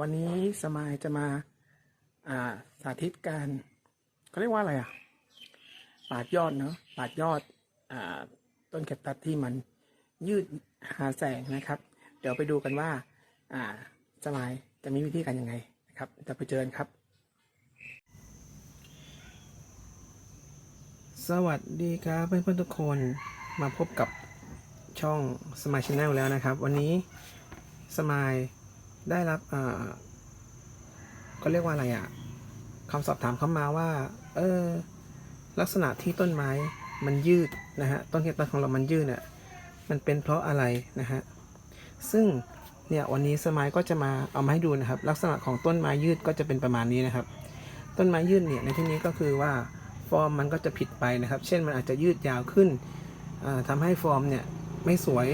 วันนี้สมายจะมาอ่าสาธิตการเขาเรียกว่าอะไรอะปาดยอดเนาะปาดยอดอ่าต้นแคคตัสที่มันยืดหาแสงนะครับ เดี๋ยวไปดูกันว่า อ่าสมายจะมีวิธีการยังไงนะครับจะไปเจอกันครับ สวัสดีครับเพื่อนๆทุกคนมาพบกับช่องสมายชาแนลแล้วนะครับ วันนี้สมาย ได้รับอ่าก็เรียกว่าอะไรอะคำสอบถามเข้ามาว่า เออ ลักษณะที่ต้นไม้มันยืดนะฮะ ต้นแคคตัสของเรามันยืดเนี่ย มันเป็นเพราะอะไรนะฮะ ซึ่งเนี่ยวันนี้สมายก็จะมาเอามาให้ดูนะครับ ลักษณะของต้นไม้ยืดก็จะเป็นประมาณนี้นะครับ ต้นไม้ยืดเนี่ยในที่นี้ก็คือว่าฟอร์มมันก็จะผิดไปนะครับ เช่นมันอาจจะยืดยาวขึ้นอ่าทำให้ฟอร์มเนี่ยไม่สวย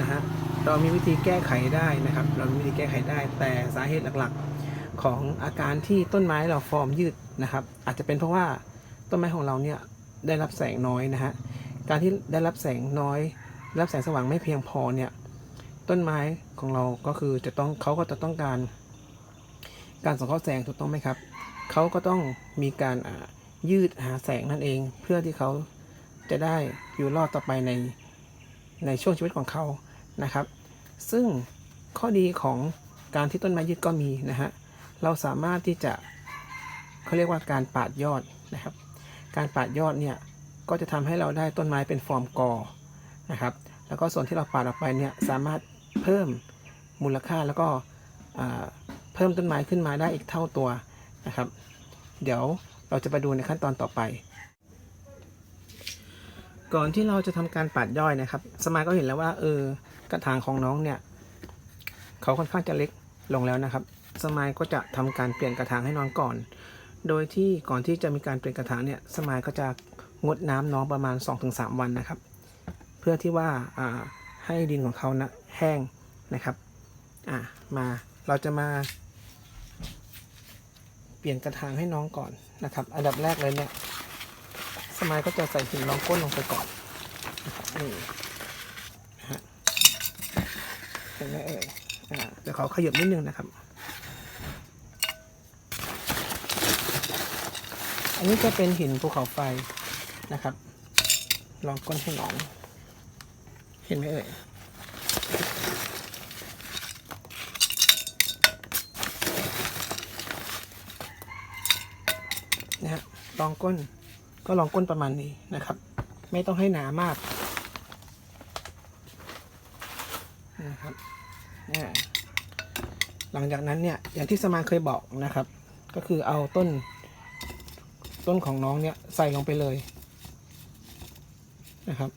นะฮะ เรามีวิธีแก้ไขได้นะครับ เรามีวิธีแก้ไขได้ แต่สาเหตุหลักๆของอาการที่ต้นไม้เราฟอร์มยืดนะครับ อาจจะเป็นเพราะว่าต้นไม้ของเราเนี่ยได้รับแสงน้อยนะฮะการที่ได้รับแสงน้อย รับแสงสว่างไม่เพียงพอเนี่ยต้นไม้ของเราก็คือจะต้องเขาก็จะต้องการ การสังเคราะห์แสงถูกต้องไหมครับเขาก็ต้องมีการยืดหาแสงนั่นเอง เพื่อที่เขาจะได้อยู่รอดต่อไปในในช่วงชีวิตของเขานะครับ ซึ่งข้อดีของการที่ต้นไม้ยืดก็มีนะฮะ เราสามารถที่จะเขาเรียกว่าการปาดยอดนะครับ การปาดยอดเนี่ยก็จะทำให้เราได้ต้นไม้เป็นฟอร์มกอนะครับ แล้วก็ส่วนที่เราปาดออกไปเนี่ยสามารถเพิ่มมูลค่าแล้วก็เพิ่มต้นไม้ขึ้นมาได้อีกเท่าตัวนะครับ เดี๋ยวเราจะไปดูในขั้นตอนต่อไป ก่อนที่เราจะทำการปาดย่อยนะครับ สมายก็เห็นแล้วว่าเออ กระถางของน้องเนี่ยเขาค่อนข้างจะเล็กลงแล้วนะครับ สมายก็จะทำการเปลี่ยนกระถางให้น้องก่อน โดยที่ก่อนที่จะมีการเปลี่ยนกระถางเนี่ย สมายก็จะงดน้ำน้องประมาณ 2-3 วันนะครับ เพื่อที่ว่าให้ดินของเขานะแห้งนะครับ อ่ามาเราจะมา เปลี่ยนกระถางให้น้องก่อนนะครับ อันดับแรกเลยเนี่ย สมายก็จะใส่หินรองก้นลงไปก่อนนี่ะครับนี่นะฮะเห็นไหมเอ่ยอ่าเดี๋ยวเขาขยับนิดนึงนะครับ อันนี้จะเป็นหินภูเขาไฟนะครับรองก้นให้หนอง เห็นไหมเอ่ยนะฮะลองก้นก็ลองก้นประมาณนี้นะครับ ไม่ต้องให้หนามาก นะครับหลังจากนั้นเนี่ยอย่างที่สมาเคยบอกนะครับ ก็คือเอาต้น ต้นของน้องเนี่ยใส่ลงไปเลยนะครับ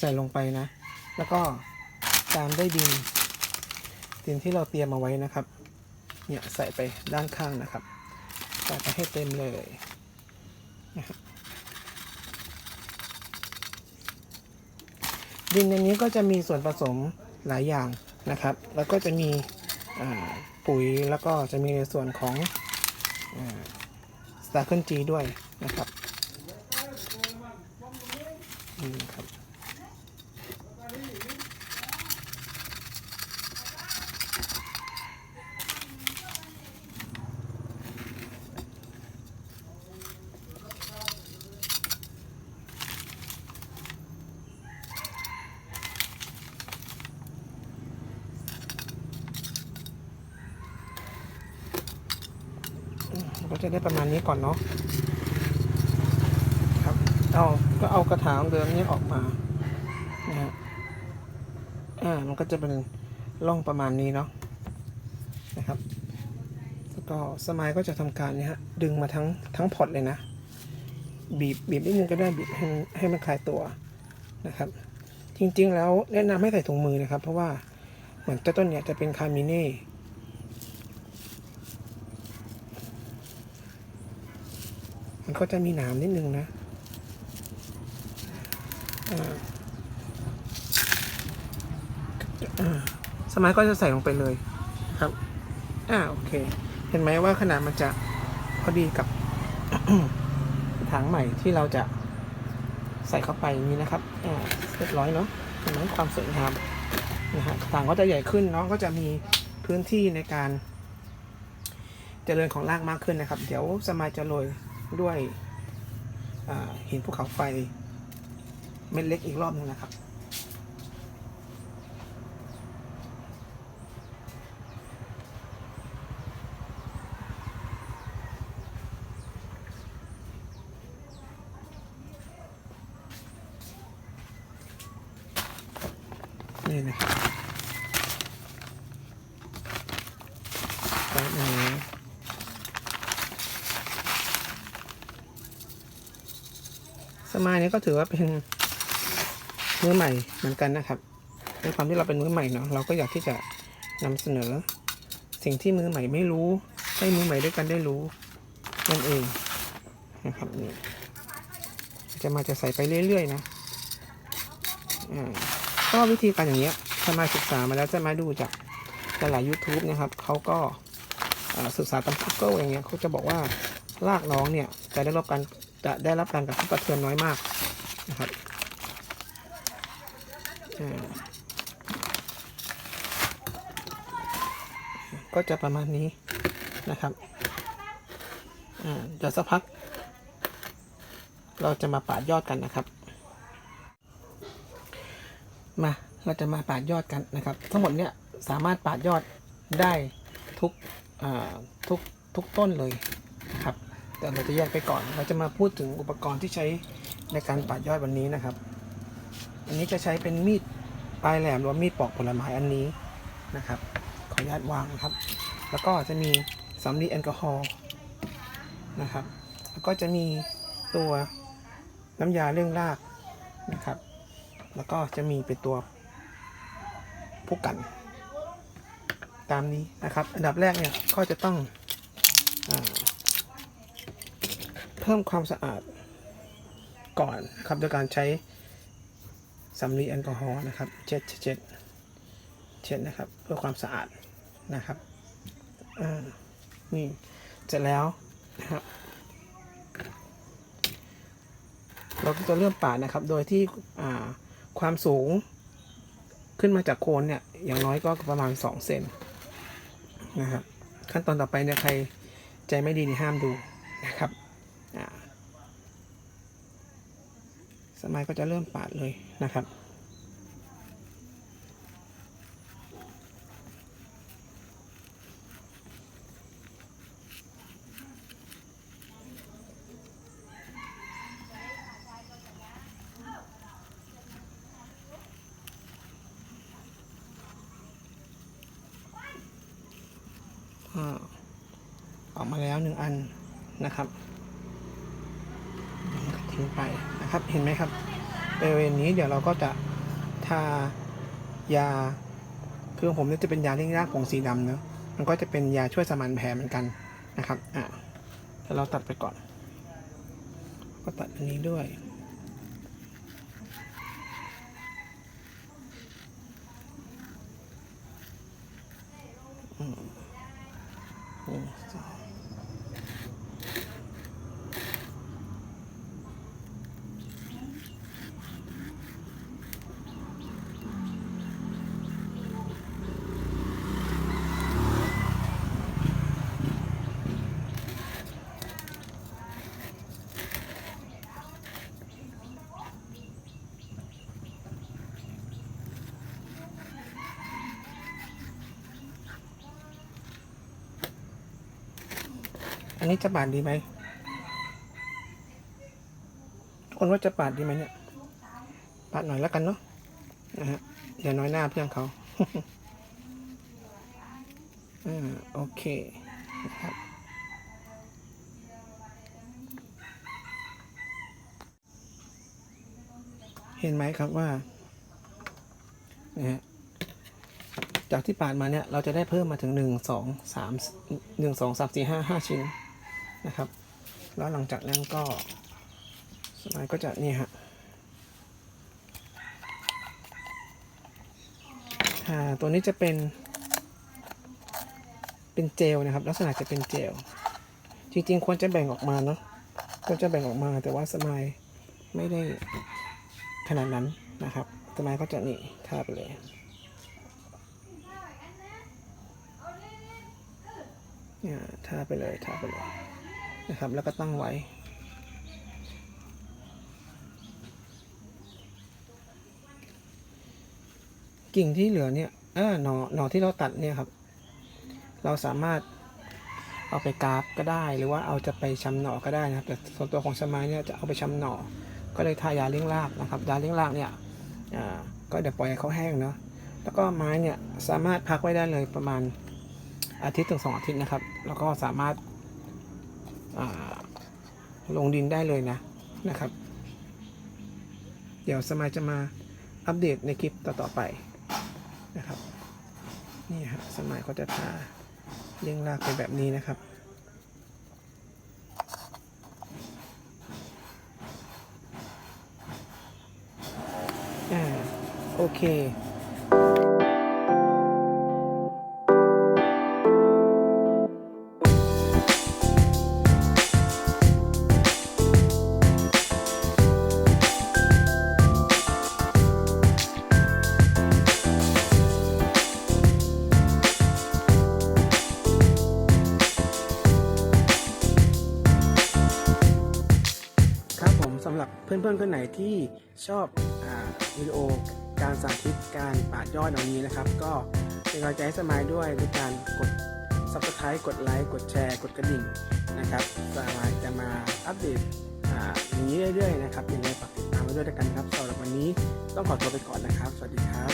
ใส่ลงไปนะ แล้วก็ตามด้วยดินดินที่เราเตรียมมาไว้นะครับ เนี่ยใส่ไปด้านข้างนะครับใส่ไปให้เต็มเลยนะครับดินในนี้ก็จะมีส่วนผสม หลายอย่างนะครับ แล้วก็จะมีปุ๋ยแล้วก็จะมีในส่วนของสตาร์เคิลจีด้วยนะครับ นี่ครับ ก็จะได้ประมาณนี้ก่อนเนาะครับเอาก็เอากระถางเดิมนี้ออกมานะฮะอ่ามันก็จะเป็นร่องประมาณนี้เนาะนะครับแล้วก็สมายก็จะทำการเนี่ยฮะดึงมาทั้งทั้งพอร์ตเลยนะ บีบบีบนิดนึงก็ได้บีบให้มันให้มันคลายตัวนะครับ จริงๆแล้วแนะนำให้ใส่ถุงมือนะครับ เพราะว่าเหมือนเจ้าต้นเนี่ยจะเป็นคามิเน่ มันก็จะมีหนามนิดนึงนะอ่าอ่าสมัยก็จะใส่ลงไปเลยครับ อ่าโอเค เห็นไหมว่าขนาดมันจะพอดีกับถังใหม่ที่เราจะใส่เข้าไปอย่างนี้นะครับอ่าเรียบร้อยเนาะเห็นไหมความสวยงามนะฮะถังก็จะใหญ่ขึ้นเนาะก็จะมีพื้นพื้นที่ในการ เจริญของรากมากขึ้นนะครับ เดี๋ยวสมายจะโรย ด้วยหินภูเขาไฟเม็ดเล็กอีกรอบหนึงนะครับ นี่นะครับแป๊บนึงนะ มายนี้ก็ถือว่าเป็นมือใหม่เหมือนกันนะครับด้วยความที่เราเป็นมือใหม่เนาะเราก็อยากที่จะนำเสนอ สิ่งที่มือใหม่ไม่รู้ให้มือใหม่ด้วยกันได้รู้นั่นเองนะครับนี่จะมาจะใส่ไปเรื่อยๆนะก็วิธีการอย่างเงี้ยสมาศึกษามาแล้วจะมาดูจากหลายๆ YouTube นะครับเขาก็ศึกษาตาม Google อย่างเงี้ยเขาจะบอกว่ารากน้องเนี่ยจะได้รับการ จะได้รับการกระทบกระเทือนน้อยมากนะครับก็จะประมาณนี้นะครับอ่าเดี๋ยวสักพัก เราจะมาปาดยอดกันนะครับ มาเราจะมาปาดยอดกันนะครับ ทั้งหมดเนี่ยสามารถปาดยอดได้ทุกอ่าทุกทุกต้นเลย แต่เราจะแยกไปก่อน เราจะมาพูดถึงอุปกรณ์ที่ใช้ในการปาดยอดวันนี้นะครับ อันนี้จะใช้เป็นมีดปลายแหลมหรือว่ามีดปอกผลไม้อันนี้นะครับ ขออนุญาตวางนะครับ แล้วก็จะมีสำลีแอลกอฮอล์นะครับ แล้วก็จะมีตัวน้ำยาเร่องรากนะครับ แล้วก็จะมีเป็นตัวผู้กัน ตามนี้นะครับ อันดับแรกเนี่ยก็จะต้องอ พิ่มความสะอาดก่อนครับโดยการใช้สำลีแอลกอฮอล์นะครับเช็ดเช็ดเช็ดนะครับ เพื่อความสะอาดนะครับนี่เสร็จแล้วนะครับเราก็จะเริ่มปาดนะครับ โดยที่ความสูงขึ้นมาจากโคนเนี่ย อย่างน้อยก็ประมาณ 2 เซนนะครับ ขั้นตอนต่อไปเนี่ยใครใจไม่ดีนี่ห้ามดูนะครับอ่า มัยก็จะเริ่มปาดเลยนะครับอออกมาแล้วหนึ่งอันนะครับทิ้งไป นะครับเห็นไหมครับบริเวณนี้เดี๋ยวเราก็จะทายาคือของผมนี่จะเป็นยาเร่งรากผงสีดำเนาะมันก็จะเป็นยาช่วยสมานแผลเหมือนกันนะครับอ่าแต่เราตัดไปก่อน ก็ตัดอันนี้ด้วย อันนี้จะปาดดีไหมทุกคนว่าจะปาดดีไหมเนี่ยปาดหน่อยแล้วกันเนาะนะฮะอย่าน้อยหน้าเพื่อนเขาอ่าโอเคนะครับเห็นไหมครับว่านะฮะจากที่ปาดมาเนี่ย เราจะได้เพิ่มมาถึงหนึ่งสองสามหนึ่งสองสามสี่ห้าห้าชิ้น นะครับ แล้วหลังจากนั้นก็สไลด์ก็จะนี่ฮะตัวนี้จะเป็น เป็นเจลนะครับ ลักษณะจะเป็นเจล จริงๆ ควรจะแบ่งออกมาเนาะควรจะแบ่งออกมาแต่ว่าสมายไม่ได้ขนาดนั้นนะครับสมายก็จะนี่ทาไปเลยเนี่ยทาไปเลยทาไปเลย นะครับ แล้วก็ตั้งไว้ กิ่งที่เหลือเนี่ยเออหนอหนอที่เราตัดเนี่ยครับ เราสามารถเอาไปกราฟก็ได้ หรือว่าเอาจะไปชำหน่อก็ได้นะครับ แต่ส่วนตัวของสมัยเนี่ยจะเอาไปชำหน่อ ก็เลยทายาเลี้ยงรากนะครับยาเลี้ยงรากเนี่ยอ่าก็เดี๋ยวปล่อยให้เขาแห้งเนาะแล้วก็ไม้เนี่ยสามารถพักไว้ได้เลยประมาณอาทิตย์ถึงสองอาทิตย์นะครับ แล้วก็สามารถ ลงดินได้เลยนะนะครับ เดี๋ยวสมัยจะมาอัปเดตในคลิปต่อๆไปนะครับ นี่ครับสมัยเขาจะทาเลี้ยงรากไปแบบนี้นะครับอ่าโอเค ที่ชอบอวิดีโอการสาธิตการปาดยอดเหล่านี้นะครับ ก็เป็นกำลังใจให้สมายด้วยด้วยการกด subscribe กดไลค์กดแชร์ กดกระดิ่งนะครับสมายจะมาอัปเดตอย่างนี้เรื่อยๆนะครับยังไงฝากติดตามไว้ด้วยกันครับสำหรับวันนี้ต้องขอตัวไปก่อนนะครับ สวัสดีครับ